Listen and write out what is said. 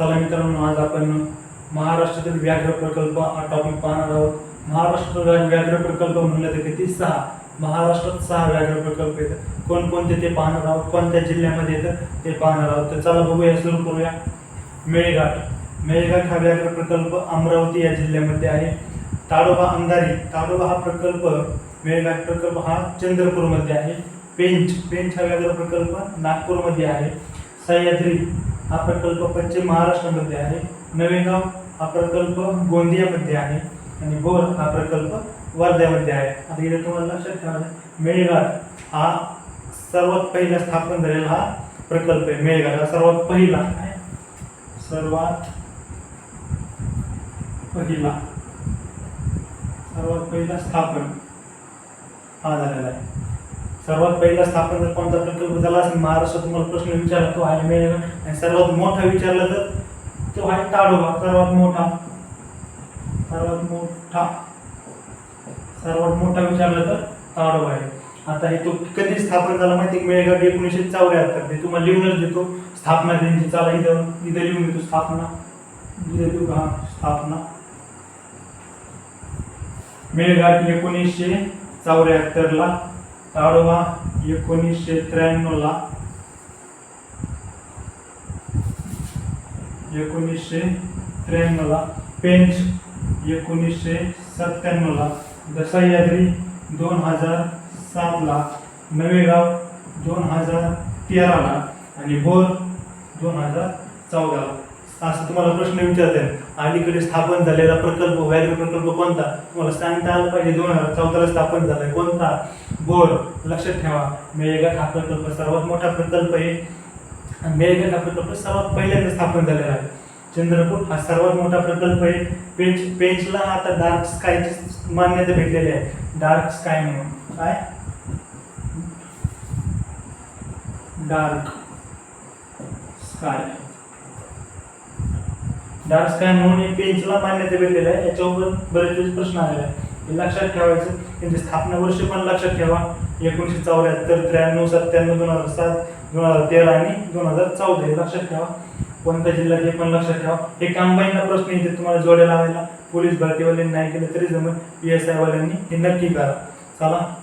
चला मित्रांनो आज आपण महाराष्ट्रातील व्याघ्र प्रकल्प हा टॉपिक पाहणार आहोत. महाराष्ट्रातील व्याघ्र प्रकल्प म्हणलं तर किती? सहा. महाराष्ट्रात सहा व्याघ्र प्रकल्प येतात कोणकोणते ते पाहणार आहोत? कोणत्या जिल्ह्यामध्ये येतं ते पाहणार आहोत. तर चला बघूया सुरू करूया. मेळघाट. मेळघाट हा व्याघ्र प्रकल्प अमरावती या जिल्ह्यामध्ये आहे. ताडोबा अंधारी. ताडोबा हा प्रकल्प मेळघाट प्रकल्प हा चंद्रपूरमध्ये आहे. पेंच. पेंच हा व्याघ्र प्रकल्प नागपूरमध्ये आहे. सह्याद्री. हा प्रकल्प पश्चिम महाराष्ट्रामध्ये आहे. नवेगाव हा प्रकल्प गोंदियामध्ये आहे. आणि बोर हा प्रकल्प वर्ध्यामध्ये आहे. आता इथे तुम्हाला लक्षात ठेवायचं मेळघाट हा सर्वात पहिला स्थापन झालेला हा प्रकल्प आहे. मेळघाट हा सर्वात पहिला आहे. सर्वात पहिला. सर्वात पहिला स्थापन हा झालेला आहे. सर्वात पहिला स्थापन जर कोणता प्रकल्प झाला असेल महाराष्ट्रात तुम्हाला प्रश्न विचारला तो आहे मेळघाट आणि सर्वात मोठा विचारला तर तो आहे ताडोबा. सर्वात मोठा. सर्वात मोठा. सर्वात मोठा विचारला तर ताडोबा आहे. आता हे तो कधी स्थापन झाला माहिती मेळघाट एकोणीसशे चौऱ्याहत्तर ते तुम्हाला लिहूनच देतो. स्थापना त्यांची चला इथं. इथं लिहून देतो स्थापना. इथं देतो का? स्थापना. मेळघाट एकोणीसशे चौऱ्याहत्तरला ताडोबा एकोणीसशे त्र्याण्णवला एकोणीसशे त्र्याण्णवला पेंच एकोणीसशे सत्त्याण्णवला दसायाद्री दोन हजार सातला नवेगाव दोन हजार तेराला आणि बोर दोन हजार चौदाला असं तुम्हाला प्रश्न विचारते. अलीकडे स्थापन झालेला प्रकल्प व्याघ्र प्रकल्प कोणता? तुम्हाला सांगता आलं पाहिजे. दोन हजार चौदाला स्थापन झालाय कोणता? बोर लक्षात ठेवा. मेळघाट हा प्रकल्प सर्वात मोठा प्रकल्प आहे. मेळघाट हा प्रकल्प सर्वात पहिल्यांदा स्थापन झालेला आहे. चंद्रपूर हा सर्वात मोठा प्रकल्प आहे. पेंच पेंचला आता डार्क स्कायची मान्यता भेटलेली आहे. डार्क स्काय म्हणून. काय? Dark sky. डार्क स्काय म्हणून पेंचला मान्यता भेटलेली आहे. याच्यावर बरेच प्रश्न आलेला आहे हे लक्षात ठेवायचं. त्यांची स्थापना वर्ष पण लक्षात ठेवा. एकोणीसशे चौऱ्याहत्तर त्र्याण्णव सत्त्याण्णव दोन हजार सात दोन हजार तेरा आणि दोन हजार चौदा हे लक्षात ठेवा. कोणत्या जिल्ह्यात हे पण लक्षात ठेवा. हे कामबाईंना प्रश्न येते तुम्हाला जोड्या लावायला. पोलीस भरतीवाल्यांनी नाही केलं तरी जमत पी एस आय वाल्यांनी हे नक्की करा. चला.